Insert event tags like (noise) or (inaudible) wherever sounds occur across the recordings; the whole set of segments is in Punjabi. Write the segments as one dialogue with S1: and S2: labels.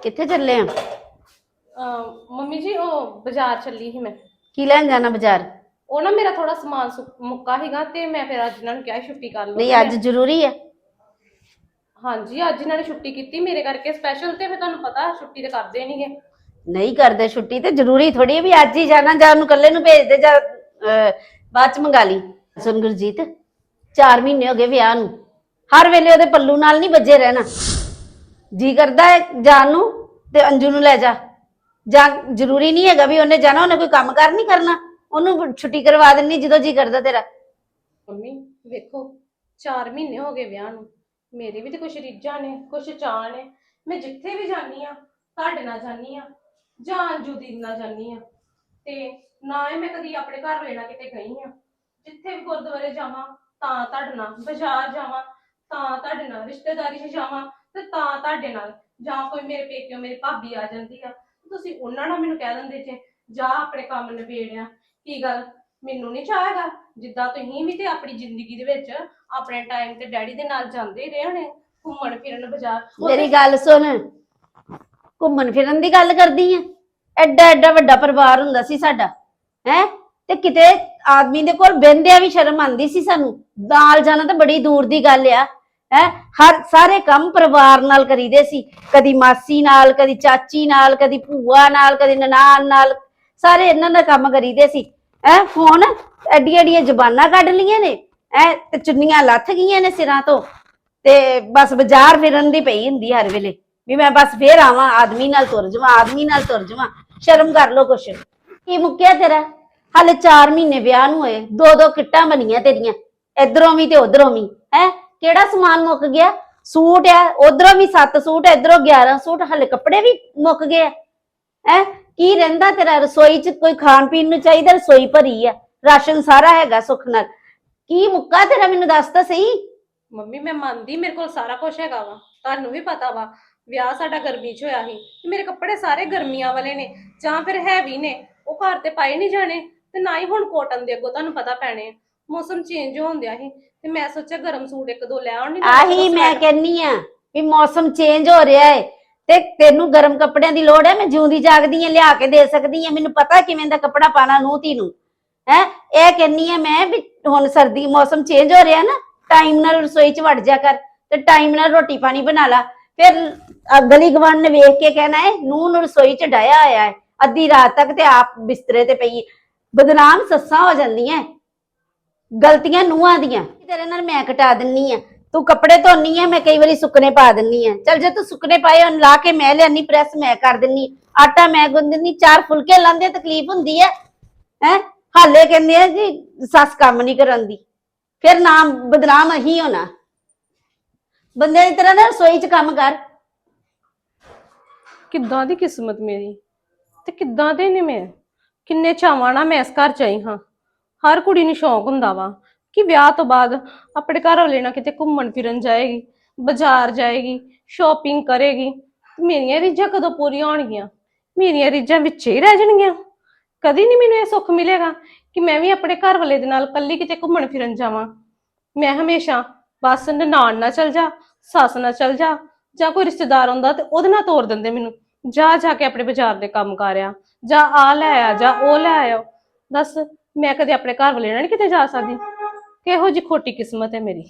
S1: ਕਿੱਥੇ ਚੱਲੇ ਆ?
S2: ਮੰਮੀ ਜੀ ਉਹ ਬਾਜ਼ਾਰ ਚੱਲੀ ਸੀ ਮੈਂ।
S1: ਕੀ ਲੈਣ ਜਾਣਾ ਬਾਜ਼ਾਰ?
S2: ਉਹ ਨਾ ਮੇਰਾ ਥੋੜਾ ਸਮਾਨ ਮੁੱਕਾ ਸੀਗਾ ਤੇ ਮੈਂ ਫਿਰ ਅੱਜ ਇਹਨਾਂ ਨੂੰ ਕਿਹਾ ਸੀ ਛੁੱਟੀ ਕਰ ਲਓ
S1: ਨਹੀਂ ਅੱਜ ਜ਼ਰੂਰੀ ਹੈ
S2: ਹਾਂਜੀ ਅੱਜ ਇਹਨਾਂ ਨੇ ਛੁੱਟੀ ਕੀਤੀ। ਮੇਰੇ ਕਰਕੇ ਸਪੈਸ਼ਲ ਤੇ ਫਿਰ ਤੁਹਾਨੂੰ ਪਤਾ ਛੁੱਟੀ ਤੇ ਕਰਦੇ ਨਹੀਂਗੇ
S1: ਨਹੀਂ ਕਰਦੇ ਛੁੱਟੀ ਤੇ ਜ਼ਰੂਰੀ ਥੋੜੀ ਵੀ ਅੱਜ ਹੀ ਜਾਣਾ ਜਾਂ ਉਹਨੂੰ ਇਕੱਲੇ ਨੂੰ ਭੇਜ ਦੇ ਜਾਂ ਅਹ, ਬਾਅਦ ਚ ਮੰਗਾ ਲਈ। ਸੁਣ ਗੁਰਜੀਤ 4 ਮਹੀਨੇ ਹੋ ਗਏ ਵਿਆਹ ਨੂੰ। ਹਰ ਵੇਲੇ ਉਹਦੇ ਪੱਲੂ ਨਾਲ ਨਹੀਂ ਵੱਜੇ ਰਹਿਣਾ। ਜੀ ਕਰਦਾ ਹੈ ਜਾਣ ਨੂੰ ਤੇ ਅੰਜੂ ਨੂੰ ਲੈ ਜਾ। ਜਾਂ ਜ਼ਰੂਰੀ ਨਹੀਂ ਹੈਗਾ ਵੀ ਉਹਨੇ ਜਾਣਾ, ਉਹਨੇ ਕੋਈ ਕੰਮ ਕਰ ਨਹੀਂ ਕਰਨਾ। ਉਹਨੂੰ ਛੁੱਟੀ ਕਰਵਾ ਦੇਣੀ ਜਦੋਂ ਜੀ ਕਰਦਾ ਤੇਰਾ।
S2: ਮੰਮੀ, ਵੇਖੋ 4 ਮਹੀਨੇ ਹੋ ਗਏ ਵਿਆਹ ਨੂੰ। ਮੇਰੇ ਵੀ ਤੇ ਕੁਛ ਰੀਝਾਂ ਨੇ, ਕੁਛ ਚਾਅ ਨੇ। ਮੈਂ ਜਿੱਥੇ ਵੀ ਜਾਂਦੀ ਆ ਤੁਹਾਡੇ ਨਾਲ ਜਾਂਦੀ ਆ ਜਾਂ ਅੰਜੂ ਦੀ ਨਾਲ ਜਾਂਦੀ ਆ ਤੇ ਨਾ ਹੀ ਮੈਂ ਕਦੀ ਆਪਣੇ ਘਰ ਲੈਣਾ ਕਿਤੇ ਗਈ ਆ ਜਿੱਥੇ ਵੀ ਗੁਰਦੁਆਰੇ ਜਾਵਾਂ, ਤਾਂ ਤੁਹਾਡੇ ਨਾਲ ਬਾਜ਼ਾਰ ਜਾਵਾਂ, ਤਾਂ ਤੁਹਾਡੇ ਨਾਲ ਰਿਸ਼ਤੇਦਾਰੀ 'ਚ ਜਾਵਾਂ। ਤੇ ਤਾਂ ਤੁਹਾਡੇ ਨਾਲ ਜਾਂ ਕੋਈ ਮੇਰੇ ਪੇਕਿਓ, ਮੇਰੀ ਭਾਬੀ ਆ ਜਾਂਦੀ ਆ। ਤੁਸੀਂ ਉਹਨਾਂ ਨਾਲ ਮੈਨੂੰ ਕਹਿ ਦਿੰਦੇ ਜੇ, ਜਾ ਆਪਣੇ ਕੰਮ ਨਿਬੇੜਿਆ। ਕੀ ਗੱਲ? ਮੈਨੂੰ ਨਹੀਂ ਚਾਹੇਗਾ ਜਿੱਦਾਂ ਤੁਸੀਂ ਵੀ ਤੇ ਆਪਣੀ ਜ਼ਿੰਦਗੀ ਦੇ ਵਿੱਚ ਆਪਣੇ ਟਾਈਮ ਤੇ ਡੈਡੀ ਦੇ ਨਾਲ ਜਾਂਦੇ ਰਹੇ ਹੋਣੇ, ਘੁੰਮਣ ਫਿਰਨ ਬਾਜ਼ਾਰ।
S1: ਮੇਰੀ ਗੱਲ ਸੁਣ। ਘੁੰਮਣ ਫਿਰਨ ਦੀ ਗੱਲ ਕਰਦੀ ਆ? ਐਡਾ ਐਡਾ ਵੱਡਾ ਪਰਿਵਾਰ ਹੁੰਦਾ ਸੀ ਸਾਡਾ, ਹੈ? ਤੇ ਕਿਤੇ ਆਦਮੀ ਦੇ ਕੋਲ ਬਹਿੰਦਿਆਂ ਵੀ ਸ਼ਰਮ ਆਉਂਦੀ ਸੀ ਸਾਨੂੰ। ਨਾਲ ਜਾਣਾ ਤਾਂ ਬੜੀ ਦੂਰ ਦੀ ਗੱਲ ਆ। ਹੈ? ਹਰ, ਸਾਰੇ ਕੰਮ ਪਰਿਵਾਰ ਨਾਲ ਕਰੀਦੇ ਸੀ। ਕਦੀ ਮਾਸੀ ਨਾਲ, ਕਦੀ ਚਾਚੀ ਨਾਲ, ਕਦੀ ਭੂਆ ਨਾਲ, ਕਦੀ ਨਨਾਣ ਨਾਲ, ਸਾਰੇ ਇਹਨਾਂ ਦਾ ਕੰਮ ਕਰੀਦੇ ਸੀ। ਹੈ? ਫੋਨ ਐਡੀਆਂ ਐਡੀਆਂ ਜ਼ਬਾਨਾਂ ਕੱਢ ਲੀਆਂ ਨੇ। ਐ ਤੇ ਚੁੰਨੀਆਂ ਲੱਥ ਗਈਆਂ ਨੇ ਸਿਰਾਂ ਤੋਂ। ਤੇ ਬਸ ਬਾਜ਼ਾਰ ਫਿਰਨ ਦੀ ਪਈ ਹੁੰਦੀ ਹਰ ਵੇਲੇ। ਵੀ ਮੈਂ ਬਸ ਫੇਰ ਆਵਾਂ, ਆਦਮੀ ਨਾਲ ਤੁਰ ਜਾਵਾਂ, ਆਦਮੀ ਨਾਲ ਤੁਰ ਜਾਵਾਂ। ਸ਼ਰਮ ਕਰ ਲੋ ਕੁਛ। ਕੀ ਮੁੱਕਿਆ ਤੇਰਾ? ਹਾਲੇ 4 ਮਹੀਨੇ ਵਿਆਹ ਨੂੰ ਹੋਏ। ਦੋ ਦੋ ਕਿੱਟਾਂ ਬਣੀਆਂ ਤੇਰੀਆਂ। ਇਧਰੋਂ ਵੀ ਤੇ ਉਧਰੋਂ ਵੀ। ਹੈ? ਕਿਹੜਾ ਸਮਾਨ ਮੁੱਕ ਗਿਆ? ਸੂਟ ਆ, ਉਧਰੋਂ ਵੀ 7 ਸੂਟ ਇਧਰੋਂ 11 ਸੂਟ, ਹਾਲੇ ਕੱਪੜੇ ਵੀ ਮੁੱਕ ਗਏ ਹੈ? ਕੀ ਰਹਿੰਦਾ ਤੇਰਾ? ਰਸੋਈ 'ਚ ਕੋਈ ਖਾਣ ਪੀਣ ਨੂੰ ਚਾਹੀਦਾ? ਰਸੋਈ ਭਰੀ ਆ। ਰਾਸ਼ਨ ਸਾਰਾ ਹੈਗਾ ਸੁੱਖ ਨਾਲ। ਕੀ ਮੁੱਕਾ ਤੇਰਾ? ਮੈਨੂੰ ਦੱਸ ਤਾਂ ਸਹੀ।
S2: ਮੰਮੀ, ਮੈਂ ਮੰਨਦੀ, ਮੇਰੇ ਕੋਲ ਸਾਰਾ ਕੁਝ ਹੈਗਾ ਵਾ। ਤੁਹਾਨੂੰ ਵੀ ਪਤਾ ਵਾ, ਵਿਆਹ ਸਾਡਾ ਗਰਮੀ 'ਚ ਹੋਇਆ ਸੀ। ਤੇ ਮੇਰੇ ਕੱਪੜੇ ਸਾਰੇ ਗਰਮੀਆਂ ਵਾਲੇ ਨੇ, ਜਾਂ ਫਿਰ ਹੈਵੀ ਨੇ। ਉਹ ਘਰ ਤੇ ਪਾਏ ਨਹੀਂ ਜਾਣੇ, ਤੇ ਨਾ ਹੀ ਹੁਣ ਕੋਟਨ ਦੇ ਅੱਗੋਂ ਤੁਹਾਨੂੰ ਪਤਾ ਪੈਣੇ ਆ। ਮੌਸਮ ਚੇਂਜ ਹੋਣ ਦਿਆ ਸੀ ਤੇ ਮੈਂ ਸੋਚਿਆ ਗਰਮ ਸੂਟ ਇੱਕ ਦੋ ਲੈ ਆਉਣ
S1: ਆਹੀ ਮੈਂ ਕਹਿੰਨੀ ਆ ਵੀ ਮੌਸਮ ਚੇਂਜ ਹੋ ਰਿਹਾ ਹੈ ਤੇ ਤੈਨੂੰ ਗਰਮ ਕੱਪੜਿਆਂ ਦੀ ਲੋੜ ਹੈ ਮੈਂ ਜਿਉਂਦੀ ਜਾਗਦੀ ਆ ਲਿਆ ਕੇ ਦੇ ਸਕਦੀ ਆ ਮੈਨੂੰ ਪਤਾ ਕਿਵੇਂ ਦਾ ਕੱਪੜਾ ਪਾਣਾ ਨੂੰ ਧੀ ਨੂੰ। ਹੈ ਇਹ ਕਹਿੰਨੀ ਆ ਮੈਂ ਵੀ ਹੁਣ ਸਰਦੀ ਮੌਸਮ ਚੇਂਜ ਹੋ ਰਿਹਾ ਨਾ ਟਾਈਮ ਨਾਲ ਰਸੋਈ 'ਚ ਵੜ ਜਾ ਕਰ ਤੇ ਟਾਈਮ ਨਾਲ ਰੋਟੀ ਪਾਣੀ ਬਣਾ ਲਾ। ਫਿਰ ਅ- ਗਲੀ ਗਵਾਂਢ ਨੇ ਵੇਖ ਕੇ ਕਹਿਣਾ ਹੈ ਨੂੰ ਨੂੰ ਰਸੋਈ 'ਚ ਡਾਇਆ ਹੋਇਆ ਹੈ ਅੱਧੀ ਰਾਤ ਤੱਕ ਤੇ ਆਪ ਬਿਸਤਰੇ ਤੇ ਪਈ। ਬਦਨਾਮ ਸੱਸਾਂ ਹੋ ਜਾਂਦੀਆਂ ਗਲਤੀਆਂ ਨੂੰਹਾਂ ਦੀਆਂ। ਤੇਰੇ ਨਾਲ ਮੈਂ ਕਟਾ ਦਿੰਨੀ ਆ। ਤੂੰ ਕੱਪੜੇ ਧੋਨੀ ਆ, ਮੈਂ ਕਈ ਵਾਰੀ ਸੁੱਕਣੇ ਪਾ ਦਿੰਨੀ ਆ। ਚਲ ਜੇ ਤੂੰ ਸੁੱਕਣੇ ਪਾਏ ਉਹਨੂੰ ਲਾ ਕੇ ਮੈਂ ਲਿਆਨੀ, ਪ੍ਰੈਸ ਮੈਂ ਕਰ ਦਿੰਨੀ। ਆਟਾ ਮੈਂ ਗੁੰਨ ਦਿੰਨੀ, ਚਾਰ ਫੁਲਕੇ ਲਾਂਦੇ ਤਕਲੀਫ ਹੁੰਦੀ ਹੈ ਹੈ? ਹਾਲੇ ਕਹਿੰਦੇ ਆ ਜੀ, ਸੱਸ ਕੰਮ ਨਹੀਂ ਕਰਾਂਦੀ ਫਿਰ ਨਾਮ ਬਦਨਾਮ ਹੀ ਹੋਣਾ। ਬੰਦੇ ਦੀ ਤਰ੍ਹਾਂ ਨਾ ਰਸੋਈ 'ਚ ਕੰਮ ਕਰ।
S2: ਕਿੱਦਾਂ ਦੀ ਕਿਸਮਤ ਮੇਰੀ? ਤੇ ਕਿੱਦਾਂ ਦੇ ਨੇ ਮੈਂ? ਕਿੰਨੇ ਚਾਵਾਂ ਨਾਲ ਮੈਂ ਇਸ ਘਰ ਚ ਆਈ ਹਾਂ। ਹਰ ਕੁੜੀ ਨੂੰ ਸ਼ੌਂਕ ਹੁੰਦਾ ਵਾ ਕਿ ਵਿਆਹ ਤੋਂ ਬਾਅਦ ਆਪਣੇ ਘਰ ਵਾਲੇ ਨਾਲ ਕਿਤੇ ਘੁੰਮਣ ਫਿਰਨ ਜਾਏਗੀ, ਬਾਜ਼ਾਰ ਜਾਏਗੀ ਸ਼ਾਪਿੰਗ ਕਰੇਗੀ ਮੇਰੀਆਂ ਰੀਝਾਂ ਕਦੋਂ ਪੂਰੀਆਂ ਹੋਣਗੀਆਂ? ਮੇਰੀਆਂ ਰੀਝਾਂ ਵਿੱਚੇ ਹੀ ਰਹਿ ਜਾਣਗੀਆਂ। ਕਦੀ ਨਹੀਂ ਮੈਨੂੰ ਇਹ ਸੁੱਖ ਮਿਲੇਗਾ ਕਿ ਮੈਂ ਵੀ ਆਪਣੇ ਘਰ ਵਾਲੇ ਦੇ ਨਾਲ ਇਕੱਲੀ ਕਿਤੇ ਘੁੰਮਣ ਫਿਰਨ ਜਾਵਾਂ। ਮੈਂ ਹਮੇਸ਼ਾ ਬਸ ਨਨਾਣ ਨਾਲ ਚਲ ਜਾ, ਸੱਸ ਨਾਲ ਚਲ ਜਾ, ਜਾਂ ਕੋਈ ਰਿਸ਼ਤੇਦਾਰ ਆਉਂਦਾ ਤੇ ਉਹਦੇ ਨਾਲ ਤੋਰ ਦਿੰਦੇ ਮੈਨੂੰ। ਜਾ ਜਾ ਕੇ ਆਪਣੇ ਬਾਜ਼ਾਰ ਦੇ ਕੰਮ ਕਰਿਆ, ਜਾਂ ਆ ਲੈ ਆ, ਜਾਂ ਉਹ ਲੈ ਆਇਓ। ਦੱਸ ਮੈਂ ਕਦੇ ਆਪਣੇ ਘਰ ਵਾਲੇ ਨਾਲ ਕਿਤੇ ਜਾ ਸਕਦੀ। ਕਿਹੋ ਜੀ ਖੋਟੀ ਕਿਸਮਤ ਹੈ ਮੇਰੀ।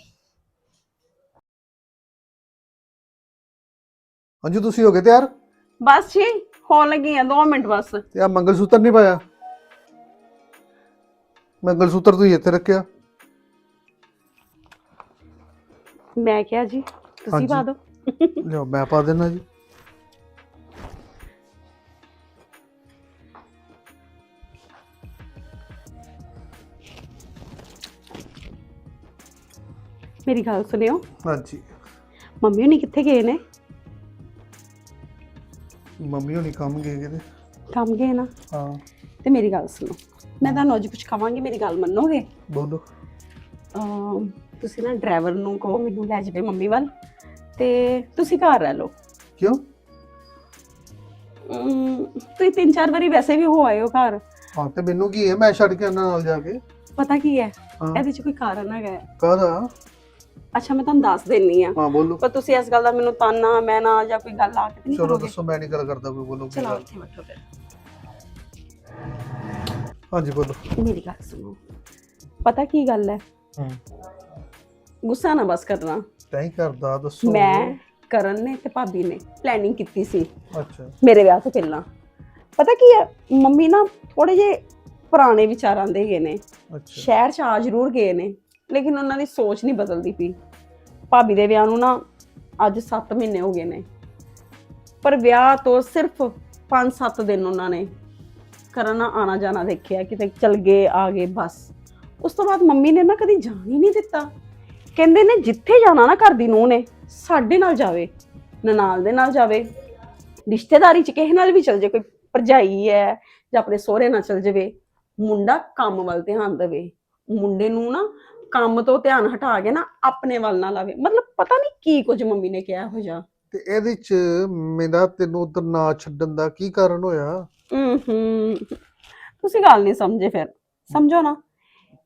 S3: ਅੰਜੂ ਤੁਸੀਂ ਹੋ ਗਏ ਤਿਆਰ?
S4: ਬਸ ਜੀ ਹੋਣ ਲੱਗੀ ਆ 2 ਮਿੰਟ ਬਸ।
S3: ਤੇ ਆ ਮੰਗਲ ਸੂਤਰ ਨਹੀਂ ਪਾਇਆ? ਮੰਗਲ ਸੂਤਰ ਤੁਸੀਂ ਇੱਥੇ ਰੱਖਿਆ।
S4: ਮੈਂ ਕਿਹਾ ਜੀ ਤੁਸੀਂ
S3: ਹਾਂਜੀ।
S4: ਪਾ ਦਿਓ।
S3: ਲਿਓ ਮੈਂ ਪਾ ਦੇਣਾ ਜੀ।
S4: ਮੇਰੀ ਗੱਲ ਸੁਣਿਓ।
S3: ਹਾਂਜੀ।
S4: ਮੰਮੀ ਹੁਣੀ ਕਿੱਥੇ ਗਏ ਨੇ?
S3: ਮੰਮੀ ਹੋਣੀ ਕੰਮ ਗਏ ਕਿਤੇ?
S4: ਕੰਮ ਗਏ ਨਾ?
S3: ਹਾਂ।
S4: ਤੇ ਮੇਰੀ ਗੱਲ ਸੁਣੋ। ਮੈਂ ਤੁਹਾਨੂੰ ਅੱਜ ਕੁਝ ਕਵਾਂਗੀ ਮੇਰੀ ਗੱਲ ਮੰਨੋਗੇ?
S3: ਬੋਲੋ।
S4: ਅਮ, ਤੁਸੀਂ ਨਾ ਡਰਾਈਵਰ ਨੂੰ ਕਹੋ ਮੈਨੂੰ ਲੈ ਜਾਵੇ ਮੰਮੀ ਵੱਲ। ਤੇ ਤੁਸੀਂ ਘਰ ਰਹਿ ਲਓ।
S3: ਕਿਉਂ?
S4: ਅਮ, ਤੁਸੀਂ ਤਿੰਨ ਚਾਰ ਵਾਰੀ ਵੈਸੇ ਵੀ ਹੋ ਆਏ ਹੋ ਘਰ।
S3: ਹਾਂ ਤੇ ਮੈਨੂੰ ਕੀ ਹੈ? ਮੈਂ ਛੱਡ ਕੇ ਉਹਨਾਂ ਨਾਲ ਜਾ ਕੇ।
S4: ਪਤਾ ਕੀ ਹੈ?
S3: ਹਾਂ।
S4: ਇਹਦੇ 'ਚ ਕੋਈ ਕਾਰਨ ਹੈਗਾ ਹੈ।
S3: ਕਾਹਦਾ?
S5: ਅੱਛਾ ਮੈਂ ਤੁਹਾਨੂੰ ਦੱਸ ਦਿੰਨੀ ਆ।
S3: ਹਾਂ ਬੋਲੋ।
S5: ਪਰ ਤੁਸੀਂ ਇਸ ਗੱਲ ਦਾ ਮੈਨੂੰ ਤਾਨਾ ਮੈਂ ਨਾ ਜਾਂ ਕੋਈ ਗੱਲ ਆ ਕੇ ਨਹੀਂ
S3: ਚਲੋ
S5: ਕਰੋਗੇ
S3: ਦੱਸੋ ਮੈਂ ਨਹੀਂ ਗੱਲ ਕਰਦਾ ਕੋਈ ਬੋਲੋ ਕੀ
S5: ਚਲੋ
S3: ਗੱਲ।
S5: ਇੱਥੇ ਬੈਠੋ ਫਿਰ।
S3: ਹਾਂਜੀ ਬੋਲੋ।
S5: ਮੇਰੀ ਗੱਲ ਸੁਣੋ। ਪਤਾ ਕੀ ਗੱਲ ਹੈ
S3: ਹੂੰ।
S5: ਗੁੱਸਾ ਨਾ ਬਸ ਕਰਨਾ।
S3: ਤੈਂ ਕਰਦਾ ਦੱਸੋ।
S5: ਮੈਂ ਕਰਨ ਨੇ ਤੇ ਭਾਬੀ ਨੇ ਪਲੈਨਿੰਗ ਕੀਤੀ ਸੀ।
S3: ਅੱਛਾ।
S5: ਮੇਰੇ ਵਿਆਹ ਤੋਂ ਪਹਿਲਾਂ। ਪਤਾ ਕੀ ਹੈ ਮੰਮੀ ਨਾ ਥੋੜੇ ਜੇ ਪੁਰਾਣੇ ਵਿਚਾਰਾਂ ਦੇ ਗਏ ਨੇ।
S3: ਅੱਛਾ।
S5: ਸ਼ਹਿਰ ਚ ਆ ਜ਼ਰੂਰ ਗਏ ਨੇ। ਲੇਕਿਨ ਉਹਨਾਂ ਦੀ ਸੋਚ ਨਹੀਂ ਬਦਲਦੀ ਪਈ। ਭਾਬੀ ਦੇ ਵਿਆਹ ਨੂੰ ਨਾ ਅੱਜ 7 ਮਹੀਨੇ ਹੋ ਗਏ ਨੇ। ਪਰ ਵਿਆਹ ਤੋਂ ਸਿਰਫ 5-7 ਦਿਨ ਉਹਨਾਂ ਨੇ ਕਰਨ ਆਣਾ ਜਾਣਾ ਦੇਖਿਆ, ਕਿਤੇ ਚਲ ਗਏ, ਆ ਗਏ, ਬਸ। ਉਸ ਤੋਂ ਬਾਅਦ ਮੰਮੀ ਨੇ ਨਾ ਕਦੀ ਜਾਣ ਹੀ ਨਹੀਂ ਦਿੱਤਾ। ਕਹਿੰਦੇ ਨੇ ਜਿੱਥੇ ਜਾਣਾ ਨਾ ਘਰ ਦੀ ਨੂੰਹ ਨੇ, ਸਾਡੇ ਨਾਲ ਜਾਵੇ ਨਨਾਲ ਦੇ ਨਾਲ ਜਾਵੇ। ਰਿਸ਼ਤੇਦਾਰੀ ਚ ਕਿਸੇ ਨਾਲ ਵੀ ਚਲ ਜੇ ਕੋਈ ਭਰਜਾਈ ਹੈ ਜਾਂ ਆਪਣੇ ਸਹੁਰੇ ਨਾਲ ਚਲ ਜਾਵੇ, ਮੁੰਡਾ ਕੰਮ ਵੱਲ ਧਿਆਨ ਦੇਵੇ। ਮੁੰਡੇ ਨੂੰ ਨਾ ਕੰਮ ਤੋਂ ਧਿਆਨ ਹਟਾ ਕੇ ਨਾ ਆਪਣੇ ਵੱਲ ਨਾ ਲਾਵੇ। ਮਤਲਬ ਪਤਾ ਨਹੀਂ ਕੀ ਕੁਝ ਮੰਮੀ ਨੇ ਕਿਹਾ ਹੋ ਜਾ
S3: ਤੇ ਇਹਦੇ ਚ ਮੇਰਾ ਤੈਨੂੰ ਉਧਰ ਨਾ ਛੱਡਣ ਦਾ ਕੀ ਕਾਰਨ ਹੋਇਆ?
S5: ਹੂੰ ਤੁਸੀਂ ਗੱਲ ਨਹੀਂ ਸਮਝੇ ਫਿਰ। ਸਮਝੋ ਨਾ।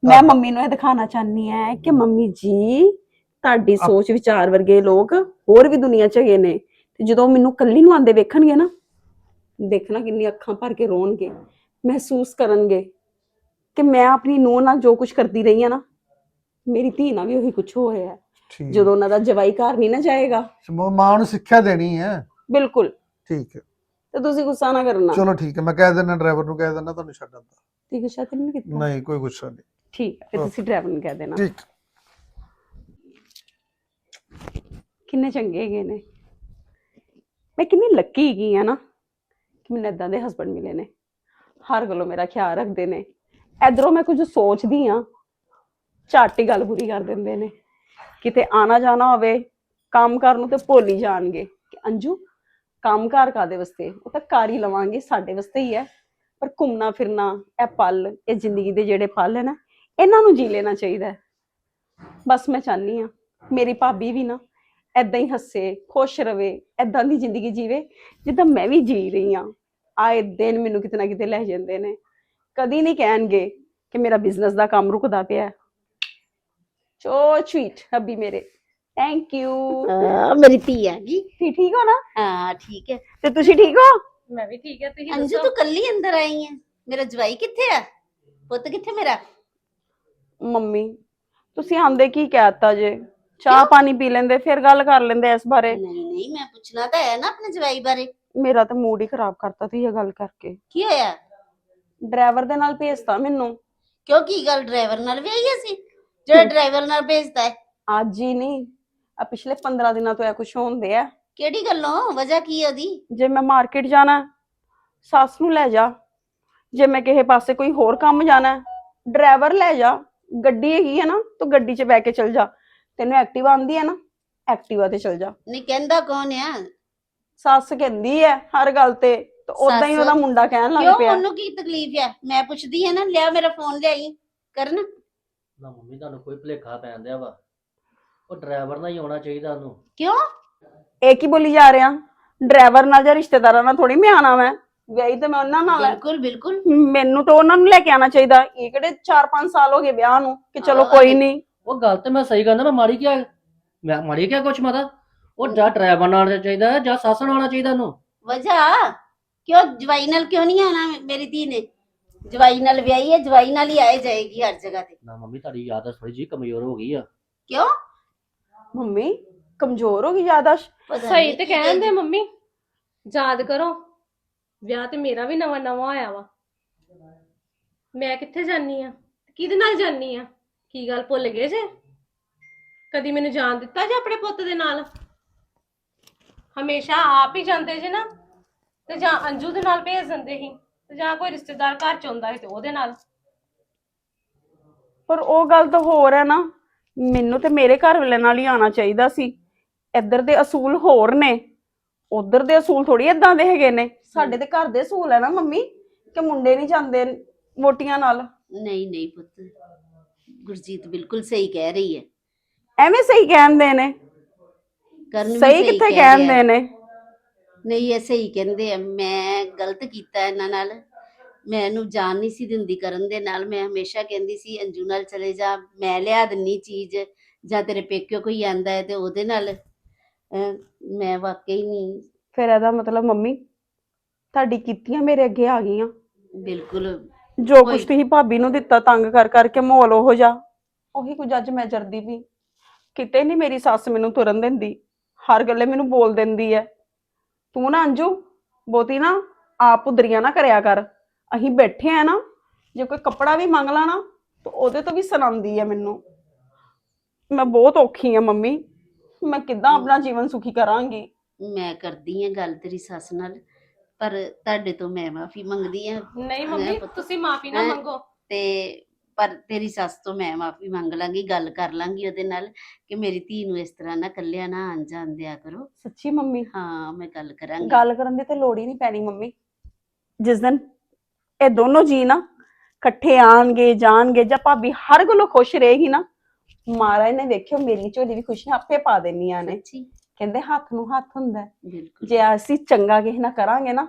S5: ਮੈਂ ਮੰਮੀ ਨੂੰ ਇਹ ਦਿਖਾਣਾ ਚਾਹਨੀ ਹੈ ਕਿ ਮੰਮੀ ਜੀ ਤੁਹਾਡੀ ਸੋਚ ਵਿਚਾਰ ਵਰਗੇ ਲੋਕ ਹੋਰ ਵੀ ਦੁਨੀਆ 'ਚ ਹੈਗੇ ਨੇ। ਤੇ ਜਦੋਂ ਮੈਨੂੰ ਕੱਲੀ ਨੂੰ ਆਂਦੇ ਵੇਖਣਗੇ ਨਾ ਦੇਖਣਾ ਕਿੰਨੀ ਅੱਖਾਂ ਭਰ ਕੇ ਰੋਣਗੇ ਮਹਿਸੂਸ ਕਰਨਗੇ। ਕਿ ਮੈਂ ਆਪਣੀ ਨੂੰਹ ਨਾਲ ਜੋ ਕੁਝ ਕਰਦੀ ਰਹੀ ਆ ਨਾ ਮੇਰੀ ਧੀ ਨਾਲ ਵੀ ਉਹੀ ਕੁਝ ਹੋਇਆ ਹੈ।
S3: ਠੀਕ।
S5: ਜਦੋਂ ਉਹਨਾਂ ਦਾ ਜਵਾਈ ਘਰ ਨਹੀਂ ਨਾ ਜਾਏਗਾ।
S3: ਮ- ਮਾਂ ਨੂੰ ਸਿੱਖਿਆ ਦੇਣੀ ਹੈ?
S5: ਬਿਲਕੁਲ।
S3: ਠੀਕ ਹੈ।
S5: ਤੇ ਤੁਸੀਂ ਗੁੱਸਾ ਨਾ ਕਰਨਾ।
S3: ਚਲੋ ਠੀਕ ਹੈ ਮੈਂ ਕਹਿ ਦਿੰਦਾ ਡਰਾਈਵਰ ਨੂੰ ਕਹਿ ਦਿੰਦਾ ਤੁਹਾਨੂੰ ਛੱਡਣ ਦਾ
S5: ਠੀਕ ਗੁੱਸਾ ਤੇ ਨਹੀਂ ਕੀਤਾ?
S3: ਨਹੀਂ ਕੋਈ ਗੁੱਸਾ ਨਹੀਂ।
S5: ਠੀਕ ਹੈ ਫਿਰ ਤੁਸੀਂ ਡਰਾਈਵਰ ਨੂੰ ਕਹਿ ਦੇਣਾ।
S3: ਠੀਕ।
S5: ਕਿੰਨੇ ਚੰਗੇ ਹੈਗੇ ਨੇ। ਮੈਂ ਕਿੰਨੀ ਲੱਕੀ ਹੈਗੀ ਆ ਨਾ ਕਿ ਮੈਨੂੰ ਇਦਾਂ ਦੇ ਹਸਬੰਡ ਮਿਲੇ ਨੇ। ਹਰ ਗੱਲੋਂ ਮੇਰਾ ਖਿਆਲ ਰੱਖਦੇ ਨੇ। ਇਧਰੋਂ ਮੈਂ ਕੁਝ ਸੋਚਦੀ ਆ ਝੱਟ ਹੀ ਗੱਲ ਪੂਰੀ ਕਰ ਦਿੰਦੇ ਨੇ। ਕਿਤੇ ਆਣਾ ਜਾਣਾ ਹੋਵੇ, ਕੰਮ ਕਰਨ ਨੂੰ ਤੇ ਭੁੱਲ ਹੀ ਜਾਣਗੇ। ਕਿ ਅੰਜੂ, ਕੰਮ ਕਾਰ ਕਾਦੇ ਵਾਸਤੇ? ਉਹ ਤਾਂ ਕਰ ਹੀ ਲਵਾਂਗੇ, ਸਾਡੇ ਵਾਸਤੇ ਹੀ ਹੈ। ਪਰ ਘੁੰਮਣਾ ਫਿਰਨਾ, ਇਹ ਪਲ, ਇਹ ਜ਼ਿੰਦਗੀ ਦੇ ਜਿਹੜੇ ਪਲ ਹੈ ਨਾ, ਇਹਨਾਂ ਨੂੰ ਜੀ ਲੈਣਾ ਚਾਹੀਦਾ ਬਸ ਮੈਂ ਚਾਹਨੀ ਆ ਮੇਰੀ ਭਾਬੀ ਵੀ ਨਾ ਐਦਾਂ ਹੀ ਹੱਸੇ, ਖੁਸ਼ ਰਵੇ ਐਦਾਂ ਦੀ ਜ਼ਿੰਦਗੀ ਜੀਵੇ, ਜਿੱਦਾਂ ਮੈਂ ਵੀ ਜੀ ਰਹੀ ਆ ਆਏ ਦਿਨ ਮੈਨੂੰ ਕਿਤੇ ਨਾ ਕਿਤੇ ਲੈ ਜਾਂਦੇ ਨੇ। ਕਦੀ ਨਹੀਂ ਕਹਿਣਗੇ ਕਿ ਮੇਰਾ ਬਿਜ਼ਨਸ ਦਾ ਕੰਮ ਰੁਕਦਾ ਪਿਆ ਹੈ। ਚੋ ਸਵੀਟ ਹੱਬੀ ਮੇਰੇ ਥੈਂਕ ਯੂ
S1: ਆ ਮੇਰੀ ਧੀ ਆ ਗਈ।
S5: ਤੁਸੀਂ ਠੀਕ ਹੋ ਨਾ?
S1: ਹਾਂ ਠੀਕ ਹੈ।
S5: ਤੇ ਤੁਸੀਂ ਠੀਕ ਹੋ?
S2: ਮੈਂ ਵੀ ਠੀਕ ਹੈ ਤੁਸੀਂ
S1: ਅੰਜੂ ਤੂੰ ਕੱਲੀ ਅੰਦਰ ਆਈ ਹੈ। ਮੇਰਾ ਜਵਾਈ ਕਿੱਥੇ ਆ? ਪੁੱਤ ਕਿੱਥੇ ਮੇਰਾ?
S5: ਮੰਮੀ ਤੁਸੀਂ ਆਂਦੇ ਕੀ ਕਹਿਤਾ ਜੇ? ਚਾਹ ਪਾਣੀ ਪੀ ਲੈਂਦੇ ਫਿਰ ਗੱਲ ਕਰ ਲੈਂਦੇ ਇਸ ਬਾਰੇ।
S1: ਨਹੀਂ ਨਹੀਂ ਮੈਂ ਪੁੱਛਣਾ ਤਾਂ ਹੈ ਨਾ ਆਪਣੇ ਜਵਾਈ ਬਾਰੇ।
S5: ਮੇਰਾ ਤਾਂ ਮੂਡ ਹੀ ਖਰਾਬ ਕਰਤਾ ਤੁਸੀਂ ਇਹ ਗੱਲ ਕਰਕੇ।
S1: ਕੀ ਹੋਇਆ?
S5: ਡਰਾਈਵਰ ਦੇ ਨਾਲ ਭੇਜਤਾ ਮੈਨੂੰ।
S1: ਕਿਉਂ ਕੀ ਗੱਲ? ਡਰਾਈਵਰ ਨਾਲ ਵੀ ਆਈ ਸੀ? ਜਿਹੜਾ ਡਰਾਈਵਰ ਨਾਲ ਭੇਜਦਾ ਹੈ?
S5: ਅੱਜ ਹੀ ਨਹੀਂ। ਆ ਪਿਛਲੇ 15 ਦਿਨਾਂ ਤੋਂ ਇਹ ਕੁਝ ਹੁੰਦੇ ਆ।
S1: ਕਿਹੜੀ ਗੱਲੋਂ? ਵਜ੍ਹਾ ਕੀ ਹੈ ਉਹਦੀ?
S5: ਜੇ ਮੈਂ ਮਾਰਕੀਟ ਜਾਣਾ ਸੱਸ ਨੂੰ ਲੈ ਜਾ। ਜੇ ਮੈਂ ਕਿਸੇ ਪਾਸੇ ਕੋਈ ਹੋਰ ਕੰਮ ਜਾਣਾ ਡਰਾਈਵਰ ਲੈ ਜਾ। ਗੱਡੀ ਹੈਗੀ ਹੈ ਨਾ ਤੂੰ ਗੱਡੀ 'ਚ ਬਹਿ ਕੇ ਚਲ ਜਾ। ਤੈਨੂੰ ਐਕਟਿਵਾ ਆਂਦੀ ਹੈ ਨਾ ਐਕਟਿਵਾ ਤੇ ਚਲ ਜਾ।
S1: ਨਹੀਂ ਕਹਿੰਦਾ ਕੌਣ ਆ?
S5: ਸੱਸ ਕਹਿੰਦੀ ਹੈ ਹਰ ਗੱਲ ਤੇ ਤੇ ਉਦਾਂ ਹੀ
S1: ਸੱਸ?
S5: ਉਹਦਾ ਮੁੰਡਾ ਕਹਿਣ ਲੱਗ
S1: ਕਿਉਂ?
S5: ਪਿਆ।
S1: ਉਹਨੂੰ ਕੀ ਤਕਲੀਫ ਹੈ ਮੈਂ ਪੁੱਛਦੀ ਆ ਨਾ ਲਿਆ ਮੇਰਾ ਫੋਨ ਲਿਆਈ। ਕਰਨ।
S6: ਨਾ ਮੰਮੀ ਤੁਹਾਨੂੰ ਕੋਈ ਭੁਲੇਖਾ ਪੈਣ ਦਿਆ ਵਾ। ਉਹ ਡਰਾਈਵਰ ਨਾਲ ਹੀ ਆਉਣਾ ਚਾਹੀਦਾ ਉਹਨੂੰ।
S1: ਕਿਉਂ?
S5: ਇਹ ਕੀ ਬੋਲੀ ਜਾ ਰਿਹਾ? ਡਰਾਈਵਰ ਨਾਲ ਜਾਂ ਰਿਸ਼ਤੇਦਾਰਾਂ ਨਾਲ ਥੋੜੀ ਮੈਂ ਆਣਾ ਮੈਂ ਵਿਆਹੀ ਤੇ ਮੈਂ ਉਹਨਾਂ ਨਾਲ ਹੈ
S1: ਬਿਲਕੁਲ ਬਿਲਕੁਲ।
S5: ਮੈਨੂੰ ਤਾਂ ਉਹਨਾਂ ਨੂੰ ਲੈ ਕੇ ਆਣਾ ਚਾਹੀਦਾ। ਇਹ ਕਿਹੜੇ 4-5 ਸਾਲ ਹੋ ਗਏ ਵਿਆਹ ਨੂੰ ਕਿ ਚਲੋ
S1: ਹਾਂ,
S5: ਕੋਈ ਨਹੀਂ
S6: ਉਹ ਗੱਲ ਤੇ ਮੈਂ ਸਹੀ ਕਹਿੰਦਾ ਮੈਂ ਮਾੜੀ ਕਿਹਾ ਮੈਂ ਮਾੜੀ ਕਿਹਾ ਕੁਛ ਮਾਤਾ। ਉਹ ਜਾਂ ਡਰਾਈਵਰ ਨਾਲ ਆਉਣਾ ਚਾਹੀਦਾ ਜਾਂ ਸੱਸ ਨਾਲ ਆਉਣਾ ਚਾਹੀਦਾ ਉਹਨੂੰ।
S1: ਵਜ੍ਹਾ? ਕਿਉਂ ਜਵਾਈ ਨਾਲ ਕਿਉਂ ਨਹੀਂ ਆਣਾ ਮੇਰੀ ਧੀ ਨੇ? ਜਵਾਈ ਨਾਲ ਵਿਆਹੀ ਹੈ ਜਵਾਈ ਨਾਲ ਹੀ ਆਏ ਜਾਏਗੀ ਹਰ ਜਗ੍ਹਾ ਤੇ।
S6: ਨਾ ਮੰਮੀ ਤੁਹਾਡੀ ਯਾਦ ਥੋੜੀ ਜਿਹੀ ਕਮਜ਼ੋਰ ਹੋ ਗਈ ਆ।
S1: ਕਿਉਂ?
S5: ਮੰਮੀ ਕਮਜ਼ੋਰ ਹੋ ਗਈ
S1: ਪਤਾ
S2: ਸਹੀ
S1: ਨਹੀਂ
S2: ਤੇ
S1: ਕੀ
S2: ਕਹਿੰਦੇ। ਮੰਮੀ ਯਾਦ ਕਰੋ ਵਿਆਹ ਤੇ ਮੇਰਾ ਵੀ ਨਵਾਂ ਨਵਾਂ ਹੋਇਆ ਵਾ। ਮੈਂ ਕਿੱਥੇ ਜਾਨੀ ਆ? ਕਿਹਦੇ ਨਾਲ ਜਾਨੀ ਆ? ਕੀ ਗੱਲ ਭੁੱਲ ਗਏ ਜੇ? ਕਦੀ ਮੈਨੂੰ ਜਾਣ ਦਿੱਤਾ ਜੇ ਆਪਣੇ ਪੁੱਤ ਦੇ ਨਾਲ? ਹਮੇਸ਼ਾ ਆਪ ਹੀ ਜਾਂਦੇ ਜੇ ਨਾ ਤੇ ਜਾਂ ਅੰਜੂ ਦੇ ਨਾਲ ਭੇਜ ਦਿੰਦੇ ਸੀ। ਤੇ ਜਾਂ ਕੋਈ ਰਿਸ਼ਤੇਦਾਰ ਘਰ ਚ ਆਉਂਦਾ ਸੀ ਤੇ ਉਹਦੇ ਨਾਲ।
S5: ਪਰ ਉਹ ਗੱਲ ਤਾਂ ਹੋਰ ਹੈ ਨਾ। ਮੈਨੂੰ ਤੇ ਮੇਰੇ ਘਰ ਵਾਲੇ ਨਾਲ ਹੀ ਆਣਾ ਚਾਹੀਦਾ ਸੀ। ਇੱਧਰ ਦੇ ਅਸੂਲ ਹੋਰ ਨੇ। ਉਧਰ ਦੇ ਅਸੂਲ ਥੋੜੀ ਇਦਾਂ ਦੇ ਹੈਗੇ ਨੇ। ਸਾਡੇ ਤੇ ਘਰ ਦੇ ਅਸੂਲ ਹੈ ਨਾ ਮੰਮੀ ਕਿ ਮੁੰਡੇ ਨਹੀਂ ਜਾਂਦੇ ਵੋਟੀਆਂ ਨਾਲ।
S1: ਨਹੀਂ ਨਹੀਂ ਪੁੱਤ। ਗੁਰਜੀਤ ਬਿਲਕੁਲ ਸਹੀ ਕਹਿ ਰਹੀ ਹੈ।
S5: ਐਵੇਂ ਸਹੀ ਕਹਿੰਦੇ ਨੇ।
S1: ਕਰਨ ਵੀ
S5: ਸਹੀ ਕਿੱਥੇ
S1: ਕਹਿ ਰਿਹਾ ਹੈ।
S5: ਕਹਿੰਦੇ ਨੇ?
S1: ਨਹੀਂ ਇਹ ਸਹੀ ਕਹਿੰਦੇ ਆ। ਮੈਂ ਗਲਤ ਕੀਤਾ ਇਹਨਾਂ ਨਾਲ। ਮੈਂ ਇਹਨੂੰ ਜਾਣ ਨਹੀਂ ਸੀ ਦਿੰਦੀ ਕਰਨ ਦੇ ਨਾਲ। ਮੈਂ ਹਮੇਸ਼ਾ ਕਹਿੰਦੀ ਸੀ ਅੰਜੂ ਨਾਲ ਚਲੇ ਜਾ। ਮੈਂ ਲਿਆ ਦਿੰਨੀ ਚੀਜ਼। ਜਾਂ ਤੇਰੇ ਪੇਕਿਓ ਕੋਈ ਆਂਦਾ ਹੈ ਤੇ ਉਹਦੇ ਨਾਲ। ਅਹ, ਮੈਂ ਵਾਕਈ ਨਹੀਂ।
S4: ਫਿਰ ਇਹਦਾ ਮਤਲਬ ਮੰਮੀ ਤੁਹਾਡੀ ਕੀਤੀਆਂ ਮੇਰੇ ਅੱਗੇ ਆ ਗਈਆਂ।
S1: ਬਿਲਕੁਲ।
S4: ਜੋ ਕੁਝ ਤੁਸੀਂ ਭਾਬੀ ਨੂੰ ਦਿੱਤਾ ਤੰਗ ਕਰ ਕਰਕੇ ਮਾਹੌਲ ਉਹੋ ਜਾ ਉਹੀ ਕੁਝ ਅੱਜ ਮੈਂ ਜਰਦੀ ਵੀ ਕਿਤੇ ਨਹੀਂ ਮੇਰੀ ਸੱਸ ਮੈਨੂੰ ਤੁਰਨ ਦਿੰਦੀ। ਹਰ ਗੱਲੇ ਮੈਨੂੰ ਬੋਲ ਦਿੰਦੀ ਐ ਤੂੰ ਨਾ ਅੰਜੂ ਬਹੁਤੀ ਨਾ ਆਪ ਉਦਰੀਆਂ ਨਾ ਕਰਿਆ ਕਰ। ਅਸੀਂ ਬੈਠੇ ਆ ਨਾ ਜੇ ਕੋਈ ਕੱਪੜਾ ਵੀ ਮੰਗ ਲਾ ਨਾ ਤਾਂ ਉਹਦੇ ਤੋਂ ਵੀ ਸੁਣਾਉਂਦੀ ਐ ਮੈਨੂੰ। ਮੈਂ ਬਹੁਤ ਔਖੀ ਆ ਮੰਮੀ। ਮੈਂ ਕਿੱਦਾਂ ਆਪਣਾ ਜੀਵਨ ਸੁਖੀ ਕਰਾਂਗੀ?
S1: ਮੈਂ ਕਰਦੀ ਆ ਗੱਲ ਤੇਰੀ ਸੱਸ ਨਾਲ ਪਰ ਤੁਹਾਡੇ ਤੋਂ ਮੈਂ ਮਾਫੀ ਮੰਗਦੀ ਆ।
S2: ਨਹੀਂ ਮੰਮੀ ਤੁਸੀਂ ਮਾਫੀ ਨਾ
S1: ਹੈਂ?
S2: ਮੰਗੋ।
S1: ਤੇ ਪਰ ਤੇਰੀ ਸੱਸ ਤੋਂ ਮੈਂ ਮਾਫੀ ਮੰਗ ਲਾਂਗੀ ਗੱਲ ਕਰ ਲਾਂਗੀ ਉਹਦੇ ਨਾਲ ਕਿ ਮੇਰੀ ਧੀ ਨੂੰ ਇਸ ਤਰ੍ਹਾਂ ਨਾ ਕੱਲਿਆ ਨਾ ਆਣ ਜਾਣ ਦਿਆ ਕਰੋ।
S4: ਸੱਚੀ ਮੰਮੀ?
S1: ਹਾਂ ਮੈਂ ਗੱਲ ਕਰਾਂਗੀ।
S4: ਗੱਲ ਕਰਨ ਦੀ ਤੇ ਲੋੜ ਹੀ ਨਹੀਂ ਪੈਣੀ ਮੰਮੀ। ਜਿਸ ਦਿਨ ਇਹ ਦੋਨੋਂ ਜੀ ਨਾ ਇਕੱਠੇ ਆਣਗੇ ਜਾਣਗੇ ਜਾਂ ਭਾਬੀ ਹਰ ਗੱਲੋਂ ਖੁਸ਼ ਰਹੇਗੀ ਨਾ ਮਹਾਰਾਜ ਨੇ ਵੇਖਿਓ ਮੇਰੀ ਝੋਲੀ ਵੀ ਖੁਸ਼ੀਆਂ ਆਪੇ ਪਾ ਦੇਣੀਆਂ ਨੇ।
S1: ਸੱਚੀ।
S4: ਕਹਿੰਦੇ ਹੱਥ ਨੂੰ ਹੱਥ ਹੁੰਦਾ। ਹੈ।
S1: ਬਿਲਕੁਲ।
S4: ਜੇ ਅਸੀਂ ਚੰਗਾ ਕਿਸੇ ਨਾਲ ਕਰਾਂਗੇ ਨਾ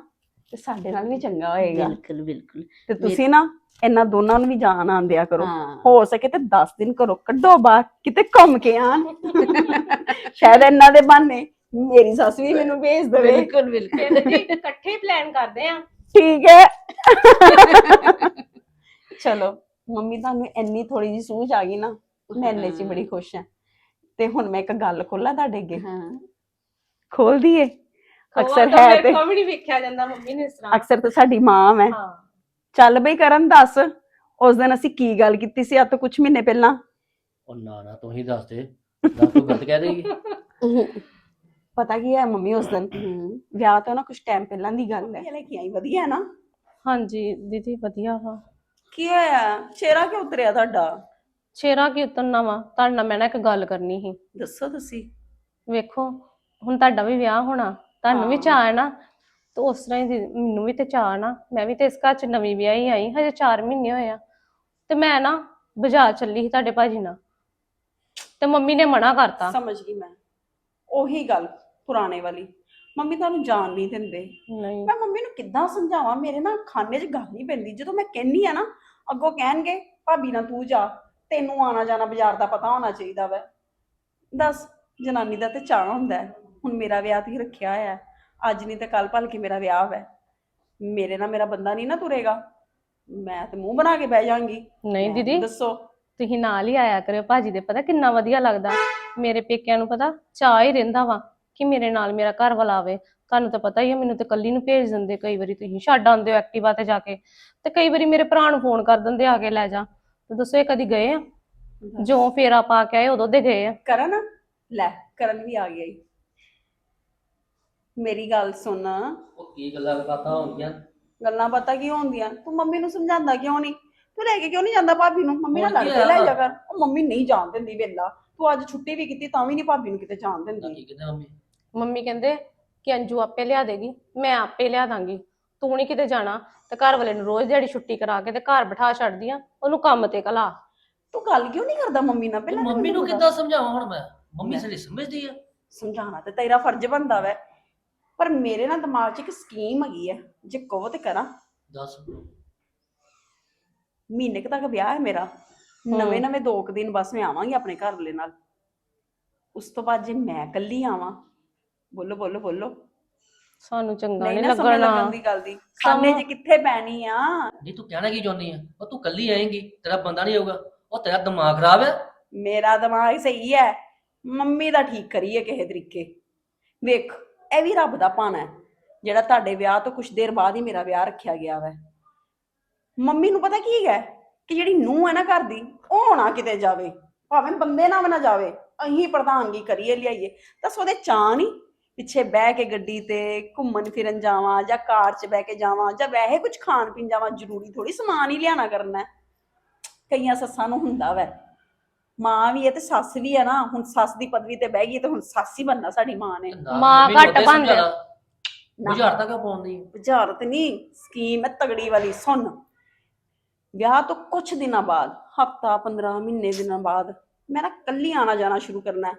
S4: ਤੇ ਸਾਡੇ ਨਾਲ ਵੀ ਚੰਗਾ ਹੋਏਗਾ।
S1: ਬਿਲਕੁਲ ਬਿਲਕੁਲ।
S4: ਤੇ ਤੁਸੀਂ ਨਾ ਇਹਨਾਂ ਦੋਨਾਂ ਨੂੰ ਵੀ ਜਾਣ ਆਂਦਿਆ ਕਰੋ।
S1: ਹਾਂ।
S4: ਹੋ ਸਕੇ ਤੇ 10 ਦਿਨ ਕਰੋ ਕੱਢੋ ਬਾਹਰ ਕਿਤੇ ਘੁੰਮ ਕੇ ਆਣ। (laughs) ਸ਼ਾਇਦ ਇਹਨਾਂ ਦੇ ਬਹਾਨੇ ਮੇਰੀ ਸੱਸ ਵੀ ਮੈਨੂੰ ਭੇਜ ਦੇਵੇ।
S1: ਬਿਲਕੁਲ ਬਿਲਕੁਲ।
S2: ਜੀ ਇਕੱਠੇ ਪਲਾਨ ਕਰਦੇ ਆ?
S4: ਠੀਕ ਹੈ। (laughs) ਚਲੋ ਮੰਮੀ ਤੁਹਾਨੂੰ ਇੰਨੀ ਥੋੜੀ ਜੀ ਸੂਝ ਆ ਗਈ ਨਾ ਮੈਂ ਇੰਨੇ ਚ ਹੀ ਬੜੀ ਖੁਸ਼ ਹਾਂ। ਤੇ ਹੁਣ ਮੈਂ ਇੱਕ ਗੱਲ ਖੋਲਾਂ ਤੁਹਾਡੇ ਅੱਗੇ?
S1: ਹਾਂ।
S4: ਖੋਲ ਦਈਏ?
S2: ਅਕਸਰ
S4: ਹੈ ਤੇ
S2: ਵੀ ਨਹੀਂ ਵੇਖਿਆ ਜਾਂਦਾ ਮੰਮੀ ਨੇ ਇਸ ਤਰ੍ਹਾਂ।
S4: ਅਕਸਰ ਤਾਂ ਸਾਡੀ ਮਾਂ ਹੈ
S2: ਹਾਂ।
S4: ਚੱਲ ਬਈ ਕਰਨ ਦੱਸ ਉਸ ਦਿਨ ਅਸੀਂ ਕੀ ਗੱਲ ਕੀਤੀ ਸੀ ਅੱਜ ਤੋਂ ਕੁਝ ਮਹੀਨੇ ਪਹਿਲਾਂ?
S6: ਉਹ ਨਾ ਨਾ ਤੂੰ ਹੀ ਦੱਸ ਦੇ। ਦੱਸ ਤੂੰ ਗਲਤ ਕਹਿ ਦੇਗੀ। (laughs)
S4: ਪਤਾ ਕੀ ਹੈ ਮੰਮੀ ਉਸ ਦਿਨ? ਵਿਆਹ ਤੋਂ ਨਾ ਕੁਝ ਟਾਈਮ ਪਹਿਲਾਂ ਦੀ ਗੱਲ ਹੈ। ਲੈ ਕੇ ਆਈ ਵਧੀਆ ਹੈ ਨਾ?
S2: ਹਾਂਜੀ ਦੀਦੀ ਵਧੀਆ ਵਾ।
S4: ਕੀ ਹੋਇਆ? ਚਿਹਰਾ ਕਿਉਂ ਉਤਰਿਆ ਤੁਹਾਡਾ?
S2: ਛੇਰਾ ਕੀ ਉਤਰਨਾ ਵਾ? ਤੁਹਾਡੇ ਨਾਲ ਮੈਂ ਨਾ ਇੱਕ ਗੱਲ ਕਰਨੀ ਸੀ।
S4: ਦੱਸੋ ਤੁਸੀਂ।
S2: ਵੇਖੋ ਹੁਣ ਤੁਹਾਡਾ ਵੀ ਵਿਆਹ ਹੋਣਾ। ਤੁਹਾਨੂੰ ਵੀ
S4: ਹਾਂ।
S2: ਚਾਅ ਹੈ ਨਾ ਤੇ ਉਸ ਤਰ੍ਹਾਂ ਹੀ ਦੀ- ਮੈਨੂੰ ਵੀ ਤੇ ਚਾਅ ਨਾ। ਮੈਂ ਵੀ ਤੇ ਇਸ ਘਰ ਚ ਨਵੀਂ ਵਿਆਹੀ ਆਈ ਹਜੇ 4 ਮਹੀਨੇ ਹੋਏ ਆ। ਤੇ ਮੈਂ ਨਾ ਬਾਜ਼ਾਰ ਚੱਲੀ ਸੀ ਤੁਹਾਡੇ ਭਾਜੀ ਨਾਲ। ਤੇ ਮੰਮੀ ਨੇ ਮਨਾ ਕਰਤਾ।
S4: ਸਮਝ ਗਈ ਮੈਂ। ਉਹੀ ਗੱਲ ਪੁਰਾਣੇ ਵਾਲੀ। ਮੰਮੀ ਤੁਹਾਨੂੰ ਜਾਣ ਨਹੀਂ ਦਿੰਦੇ।
S2: ਨਹੀਂ।
S4: ਮੈਂ ਮੰਮੀ ਨੂੰ ਕਿੱਦਾਂ ਸਮਝਾਵਾਂ? ਮੇਰੇ ਨਾ ਖਾਨੇ 'ਚ ਗੱਲ ਨਹੀਂ ਪੈਂਦੀ। ਜਦੋਂ ਮੈਂ ਕਹਿੰਨੀ ਆ ਨਾ ਅੱਗੋਂ ਕਹਿਣਗੇ ਭਾਬੀ ਨਾ ਤੂੰ ਜਾ। ਤੈਨੂੰ ਆਣਾ ਜਾਣਾ ਬਾਜ਼ਾਰ ਦਾ ਪਤਾ ਹੋਣਾ ਚਾਹੀਦਾ ਵੈ। ਦੱਸ ਜਨਾਨੀ ਦਾ ਤੇ ਚਾਹ ਹੁੰਦਾ ਹੈ। ਹੁਣ ਮੇਰਾ ਵਿਆਹ ਤੁਸੀਂ ਰੱਖਿਆ ਹੋਇਆ ਹੈ। ਅੱਜ ਨਹੀਂ ਤੇ ਕੱਲ ਭਲ ਕੇ ਮੇਰਾ ਵਿਆਹ ਵੈ ਮੇਰੇ ਨਾਲ ਮੇਰਾ ਬੰਦਾ ਨਹੀਂ ਨਾ ਤੁਰੇਗਾ। ਮੈਂ ਤੇ ਮੂੰਹ ਬਣਾ ਕੇ ਬਹਿ ਜਾਾਂਗੀ
S2: ਨਹੀਂ ਦੀਦੀ
S4: ਦੱਸੋ।
S2: ਤੁਸੀਂ ਨਾਲ ਹੀ ਆਇਆ ਕਰਿਓ ਭਾਜੀ ਦੇ ਪਤਾ ਕਿੰਨਾ ਵਧੀਆ ਲੱਗਦਾ। ਮੇਰੇ ਪੇਕਿਆਂ ਨੂੰ ਪਤਾ ਚਾਹ ਹੀ ਰਹਿੰਦਾ ਵਾ ਕਿ ਮੇਰੇ ਨਾਲ ਮੇਰਾ ਘਰ ਵਾਲਾ ਆਵੇ। ਤੁਹਾਨੂੰ ਤਾਂ ਪਤਾ ਹੀ ਹੈ ਮੈਨੂੰ ਤੇ ਕੱਲੀ ਨੂੰ ਭੇਜ ਦਿੰਦੇ ਕਈ ਵਾਰੀ। ਤੁਸੀਂ ਛੱਡ ਆਉਂਦੇ ਹੋ ਐਕਟਿਵਾ ਤੇ ਜਾ ਕੇ। ਤੇ ਕਈ ਵਾਰੀ ਮੇਰੇ ਭਰਾ ਨੂੰ ਫੋਨ ਕਰ ਦਿੰਦੇ ਆ ਕੇ ਲੈ ਜਾ। ਤੇ ਦੱਸੋ ਇਹ ਕਦੀ ਗਏ ਆ? ਜੋ ਫੇਰਾ ਪਾ ਕੇ ਆਏ ਉਦੋਂ ਦੇ ਗਏ ਆ।
S4: ਕਰਨ? ਲੈ ਕਰਨ ਵੀ ਆ ਗਿਆ ਈ। ਮੇਰੀ ਗੱਲ ਸੁਣ।
S6: ਉਹ ਕੀ ਗੱਲਾਂ ਬਾਤਾਂ ਹੋਣਗੀਆਂ?
S4: ਗੱਲਾਂ ਬਾਤਾਂ ਕੀ ਹੁੰਦੀਆਂ ਤੂੰ ਮੰਮੀ ਨੂੰ ਸਮਝਾਉਂਦਾ ਕਿਉਂ ਨਹੀਂ? ਤੂੰ ਲੈ ਕੇ ਕਿਉਂ ਨਹੀਂ ਜਾਂਦਾ ਭਾਬੀ ਨੂੰ? ਮੰਮੀ ਨਾਲ ਲੜ
S6: ਕੀ
S4: ਲੈ? ਜਾ ਕਰ। ਉਹ ਮੰਮੀ ਨਹੀਂ ਜਾਣ ਦਿੰਦੀ ਵੇਲਾ। ਤੂੰ ਅੱਜ ਛੁੱਟੀ ਵੀ ਕੀਤੀ ਤਾਂ ਵੀ ਨਹੀਂ ਭਾਬੀ ਨੂੰ ਕਿਤੇ ਜਾਣ ਦਿੰਦੀ।
S6: ਕੀ ਕਹਿੰਦੇ ਮੰਮੀ?
S2: ਮੰਮੀ ਕਹਿੰਦੇ ਕਿ ਅੰਜੂ ਆਪੇ ਲਿਆ ਦੇਗੀ ਮੈਂ ਆਪੇ ਲਿਆ ਦਾਂਗੀ। ਤੂੰ ਨਹੀਂ ਕਿਤੇ ਜਾਣਾ ਤੇ ਘਰ ਵਾਲੇ ਨੂੰ ਰੋਜ਼ ਦਿਹਾੜੀ ਛੁੱਟੀ ਕਰਾ ਕੇ ਤੇ ਘਰ ਬਿਠਾ ਛੱਡਦੀ ਆ ਉਹਨੂੰ ਕੰਮ ਤੇ ਕਲਾ
S4: ਤੂੰ ਗੱਲ ਕਿਉਂ ਨਹੀਂ ਕਰਦਾ ਮੰਮੀ ਨਾਲ? ਪਹਿਲਾਂ
S6: ਮੰਮੀ ਨੂੰ ਕਿੱਦਾਂ ਸਮਝਾਵਾਂ ਹੁਣ ਮੈਂ? ਮੰਮੀ ਸਾਡੀ ਸਮਝਦੀ ਆ।
S4: ਸਮਝਾਉਣਾ ਤੇ ਤੇਰਾ ਫਰਜ਼ ਬਣਦਾ ਵੈ। ਪਰ ਮੇਰੇ ਨਾਲ ਦਿਮਾਗ 'ਚ ਇੱਕ ਸਕੀਮ ਹੈਗੀ ਹੈ ਜੇ ਕਹੋ ਤੇ ਕਰਾਂ।
S6: ਦੱਸ।
S4: ਮਹੀਨੇ ਕੁ ਤੱਕ ਵਿਆਹ ਹੈ ਮੇਰਾ। ਨਵੇਂ ਨਵੇਂ ਦੋ ਕੁ ਦਿਨ ਬਸ ਮੈਂ ਆਵਾਂਗੀ ਆਪਣੇ ਘਰ ਵਾਲੇ ਨਾਲ। ਉਸ ਤੋਂ ਬਾਅਦ ਜੇ ਮੈਂ ਇਕੱਲੀ ਆਵਾਂ ਬੋਲੋ ਬੋਲੋ ਬੋਲੋ।
S2: ਸਾਨੂੰ ਚੰਗਾ
S4: ਨਹੀਂ
S2: ਨਹੀਂ
S4: ਨਾ ਸਮਝ
S2: ਲੱਗਣਾ।
S4: ਲੱਗਣ ਦੀ ਗੱਲ ਦੀ। ਖਾਣੇ 'ਚ ਕਿੱਥੇ ਪੈਣੀ ਆ।
S6: ਨਹੀਂ ਤੂੰ ਕਹਿਣਾ ਕੀ ਚਾਹੁੰਦੀ ਆ? ਉਹ ਤੂੰ ਕੱਲੀ ਆਏਂਗੀ ਤੇਰਾ ਬੰਦਾ ਨਹੀਂ ਆਊਗਾ। ਉਹ ਤੇਰਾ ਦਿਮਾਗ ਖਰਾਬ ਹੈ
S4: ਮੇਰਾ ਦਿਮਾਗ ਸਹੀ ਹੈ। ਮੰਮੀ ਦਾ ਠੀਕ ਕਰੀਏ ਕਿਸੇ ਤਰੀਕੇ। ਵੇਖ ਇਹ ਵੀ ਰੱਬ ਦਾ ਭਾਣਾ ਹੈ, ਜਿਹੜਾ ਤੁਹਾਡੇ ਵਿਆਹ ਤੋਂ ਕੁਝ ਦੇਰ ਬਾਅਦ ਹੀ ਮੇਰਾ ਵਿਆਹ ਰੱਖਿਆ ਗਿਆ ਵੈ। ਮੰਮੀ ਨੂੰ ਪਤਾ ਕੀ ਹੈ ਕਿ ਜਿਹੜੀ ਨੂੰਹ ਹੈ ਨਾ ਘਰ ਦੀ, ਉਹ ਨਾ ਕਿਤੇ ਜਾਵੇ, ਭਾਵੇਂ ਬੰਦੇ ਨਾਲ ਨਾ ਜਾਵੇ ਅਹੀਂ ਪ੍ਰਧਾਨਗੀ ਕਰੀਏ, ਲਿਆਈਏ। ਤਾਂ ਉਹਦੇ ਚਾਹ ਨਹੀਂ ਪਿੱਛੇ ਬਹਿ ਕੇ ਗੱਡੀ ਤੇ ਘੁੰਮਣ ਫਿਰਨ ਜਾਵਾਂ ਜਾਂ ਕਾਰ 'ਚ ਬਹਿ ਕੇ ਜਾਵਾਂ ਜਾਂ ਵੈਸੇ ਕੁਝ ਖਾਣ ਪੀਣ ਜਾਵਾਂ, ਜ਼ਰੂਰੀ ਥੋੜੀ ਸਮਾਨ ਹੀ ਲਿਆਣਾ ਕਰਨਾ ਕਈਆਂ ਸੱਸਾਂ ਨੂੰ ਹੁੰਦਾ ਵੈ। ਮਾਂ ਵੀ ਹੈ ਤੇ ਸੱਸ ਵੀ ਹੈ ਨਾ ਹੁਣ ਸੱਸ ਦੀ ਪਦਵੀ ਤੇ ਬਹਿ ਗਈ ਤੇ ਹੁਣ ਸੱਸ ਹੀ ਬਣਨਾ ਸਾਡੀ ਮਾਂ ਨੇ
S6: ਤੇ
S2: ਮਾਂ ਘੱਟ।
S6: ਸਮਝਾਉਣਾ।
S4: ਨਾ।
S6: ਬੁਝਾਰਤਾਂ ਕਿਉਂ ਪਾਉਂਦੀ?
S4: ਬੁਝਾਰਤ ਨਹੀਂ ਸਕੀਮ ਹੈ ਤਗੜੀ ਵਾਲੀ ਸੁਣ ਵਿਆਹ ਤੋਂ ਕੁਝ ਦਿਨਾਂ ਬਾਅਦ ਹਫਤਾ 15 ਮਹੀਨੇ ਦਿਨਾਂ ਬਾਅਦ ਮੈਂ ਨਾ ਕੱਲੀ ਆਣਾ ਜਾਣਾ ਸ਼ੁਰੂ ਕਰਨਾ ਹੈ।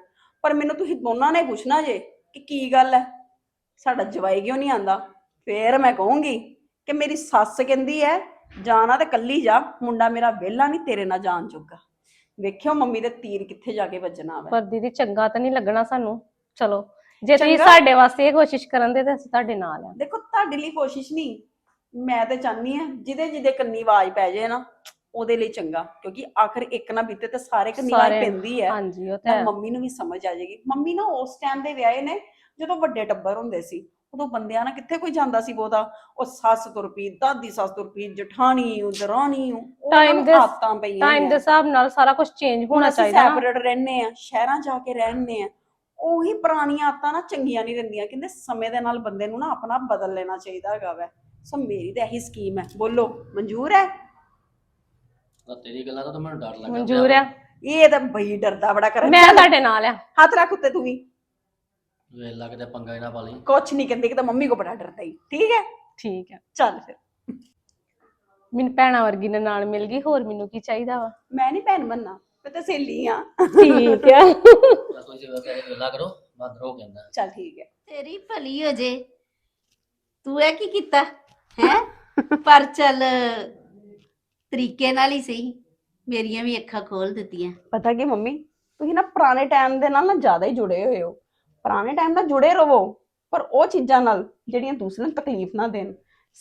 S4: ਪਰ ਮੈਨੂੰ ਤੁਸੀਂ ਦੋਨਾਂ ਨੇ ਪੁੱਛਣਾ ਜੇ ਕਿ ਕੀ ਗੱਲ ਹੈ ਸਾਡਾ ਜਵਾਈ ਕਿਉਂ ਨਹੀਂ ਆਂਦਾ ਫੇਰ ਮੈਂ ਕਹੂੰਗੀ ਕਿ ਮੇਰੀ ਸੱਸ ਕਹਿੰਦੀ ਹੈ ਜਾਣਾ ਤੇ ਕੱਲੀ ਜਾ ਮੁੰਡਾ ਮੇਰਾ ਵਿਹਲਾ ਨਹੀਂ ਤੇਰੇ ਨਾਲ ਜਾਣ ਜੋਗਾ ਵੇਖਿਓ ਮੰਮੀ ਦੇ ਤੀਰ ਕਿੱਥੇ ਜਾ ਕੇ ਵੱਜਣਾ ਵਾ।
S2: ਪਰ ਦੀਦੀ ਚੰਗਾ ਤਾਂ ਨਹੀਂ ਲੱਗਣਾ ਸਾਨੂੰ। ਚਲੋ ਜੇ ਤੁਸੀਂ
S4: ਚੰਗਾ।
S2: ਸਾਡੇ ਵਾਸਤੇ ਇਹ ਕੋਸ਼ਿਸ਼ ਕਰਨ ਦੇ ਤਾਂ ਅਸੀਂ ਤੁਹਾਡੇ ਨਾਲ ਆ।
S4: ਦੇਖੋ ਤੁਹਾਡੇ ਲਈ ਕੋਸ਼ਿਸ਼ ਨਹੀਂ ਮੈਂ ਤੇ ਚਾਹਨੀ ਆ ਜਿਹਦੇ ਜਿਹਦੇ ਕੰਨੀ ਆਵਾਜ਼ ਪੈ ਜਾਏ ਨਾ ਉਹਦੇ ਲਈ ਚੰਗਾ ਕਿਉਂਕਿ ਆਖਰ ਇੱਕ ਨਾ ਬੀਤੇ ਤੇ ਸਾਰੇ ਕੰਨੀ ਆਵਾਜ਼
S2: ਸਾਰੇ-
S4: ਪੈਂਦੀ ਹੈ।
S2: ਹਾਂਜੀ ਉਹ ਤਾਂ
S4: ਤਾਂ
S2: ਹੈ।
S4: ਮੰਮੀ ਨੂੰ ਵੀ ਸਮਝ ਆ ਜਾਏਗੀ। ਮੰਮੀ ਨਾ ਉਸ ਟਾਈਮ ਦੇ ਵਿਆਹੇ ਨੇ ਜਦੋਂ ਵੱਡੇ ਟੱਬਰ ਹੁੰਦੇ ਸੀ ਉਦੋਂ ਬੰਦਿਆਂ ਨਾਲ ਕਿੱਥੇ ਕੋਈ ਜਾਂਦਾ ਸੀ ਬਹੁਤਾ? ਉਹ ਸੱਸ ਤੁਰ ਪਈ ਦਾਦੀ ਸੱਸ ਤੁਰ ਪਈ ਜਠਾਣੀ ਉਦਰਾਣੀ ਉਹ
S2: Time ਦੇ-
S4: ਆਦਤਾਂ ਪਈਆਂ
S2: ਟਾਈਮ ਦੇ ਹਿਸਾਬ ਨਾਲ ਸਾਰਾ ਕੁਝ ਚੇਂਜ ਹੋਣਾ ਚਾਹੀਦਾ ਨਾ।
S4: ਸੈਪਰੇਟ ਰਹਿੰਦੇ ਆ ਸ਼ਹਿਰਾਂ ਜਾ ਕੇ ਰਹਿੰਦੇ ਆ ਉਹੀ ਪੁਰਾਣੀਆਂ ਆਦਤਾਂ ਨਾ ਚੰਗੀਆਂ ਨਹੀਂ ਰਹਿੰਦੀਆਂ। ਕਹਿੰਦੇ ਸਮੇਂ ਦੇ ਨਾਲ ਬੰਦੇ ਨੂੰ ਨਾ ਆਪਣਾ ਬਦਲ ਲੈਣਾ ਚਾਹੀਦਾ ਹੈਗਾ ਵੈ। ਸੋ ਮੇਰੀ ਤਾਂ ਇਹੀ ਸਕੀਮ ਹੈ। ਬੋਲੋ ਮਨਜ਼ੂਰ ਹੈ?
S6: ਤਾਂ ਤੇਰੀ ਗੱਲਾਂ ਤੋਂ ਤਾਂ ਮੈਨੂੰ ਡਰ ਲੱਗਦਾ
S2: ਮਨਜ਼ੂਰ ਆ।
S4: ਇਹ ਤਾਂ ਬਈ ਡਰਦਾ ਬੜਾ ਕਰਨ
S2: ਮੈਂ ਤੁਹਾਡੇ ਨਾਲ ਆ।
S4: ਹੱਥ ਰੱਖ ਉੱਤੇ ਤੂੰ ਵੀ।
S6: ਵੇਲਾ ਕਿਤੇ ਪੰਗਾ ਹੀ ਨਾ ਪਾ ਲਈ।
S4: ਕੁਛ ਨਹੀਂ ਕਹਿੰਦੀ ਕਿ ਤਾਂ ਮੰਮੀ ਕੋ ਬੜਾ ਡਰਦਾ ਹੀ ਠੀਕ ਹੈ?
S2: ਠੀਕ ਆ
S4: ਚੱਲ ਫਿਰ।
S2: ਮੈਨੂੰ ਭੈਣਾ ਵਰਗੀ ਨੇ ਨਾਲ ਮਿਲ ਗਈ ਹੋਰ ਮੈਨੂੰ ਕੀ ਚਾਹੀਦਾ ਵਾ?
S4: ਮੈਂ ਨਹੀਂ ਭੈਣ ਬੰਨਾ ਮੈਂ ਤਾਂ ਸਹੇਲੀ ਆ।
S2: ਠੀਕ ਆ
S6: ਬਸ ਤੁਸੀਂ ਵੇਲਾ ਕਰੋ ਮੈਂ ਦਰੋ ਕਹਿੰਦਾ।
S4: ਚੱਲ ਠੀਕ ਹੈ।
S1: ਤੇਰੀ ਭਲੀ ਹੋ ਜੇ। ਤੂੰ ਇਹ ਕੀ ਕੀਤਾ ਹੈ? ਪਰ ਚੱਲ ਤਰੀਕੇ ਨਾਲ ਹੀ ਸਹੀ। ਮੇਰੀਆਂ ਵੀ ਅੱਖਾਂ ਖੋਲ ਦਿੱਤੀਆਂ।
S4: ਪਤਾ ਕੀ ਮੰਮੀ ਤੁਸੀਂ ਨਾ ਪੁਰਾਣੇ ਟਾਈਮ ਦੇ ਨਾਲ ਨਾ ਜ਼ਿਆਦਾ ਹੀ ਜੁੜੇ ਹੋਏ ਹੋ। ਪੁਰਾਣੇ ਟਾਈਮ ਨਾਲ ਜੁੜੇ ਰਹੋ ਪਰ ਉਹ ਚੀਜ਼ਾਂ ਨਾਲ ਜਿਹੜੀਆਂ ਦੂਸਰਿਆਂ ਨੂੰ ਤਕਲੀਫ ਨਾ ਦੇਣ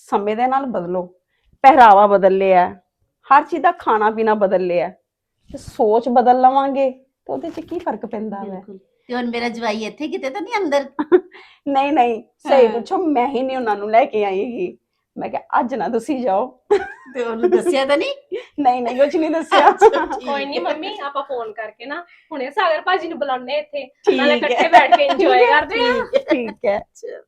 S4: ਸਮੇਂ ਦੇ ਨਾਲ ਬਦਲੋ। ਪਹਿਰਾਵਾ ਬਦਲ ਲਿਆ ਹਰ ਚੀਜ਼ ਦਾ ਖਾਣਾ ਪੀਣਾ ਬਦਲ ਲਿਆ ਤੇ ਸੋਚ ਬਦਲ ਲਵਾਂਗੇ ਤੇ ਉਹਦੇ 'ਚ ਕੀ ਫ਼ਰਕ ਪੈਂਦਾ ਹੈ
S1: ਬਿਲਕੁਲ। ਤੇ ਹੁਣ ਮੇਰਾ ਜਵਾਈ ਇੱਥੇ ਕਿਤੇ ਤਾਂ ਨਹੀਂ ਅੰਦਰ? (laughs)
S4: ਨਹੀਂ ਨਹੀਂ ਸਹੀ
S1: ਹਾਂ।
S4: ਪੁੱਛੋ ਮੈਂ ਹੀ ਨਹੀਂ ਉਹਨਾਂ ਨੂੰ ਲੈ ਕੇ ਆਈਗੀ। ਮੈਂ ਕਿਹਾ ਅੱਜ ਨਾ ਤੁਸੀਂ ਜਾਓ।
S1: ਤੇ ਉਹਨੂੰ ਦੱਸਿਆ ਤਾਂ ਨਹੀਂ?
S4: ਨਹੀਂ ਨਹੀਂ ਕੁਝ ਨਹੀਂ ਦੱਸਿਆ।
S2: ਕੋਈ ਨਹੀਂ ਮੰਮੀ ਆਪਾਂ ਫੋਨ ਕਰਕੇ ਨਾ ਹੁਣੇ ਸਾਗਰ ਭਾਜੀ ਨੂੰ ਬੁਲਾਉਣੇ ਇੱਥੇ।
S4: ਠੀਕ
S2: ਨਾਲੇ
S4: ਹੈ।
S2: ਇਕੱਠੇ ਬੈਠ ਕੇ ਇੰਜੋਏ ਕਰਦੇ ਆ
S4: ਠੀਕ ਹੈ।
S1: ਚੱਲ।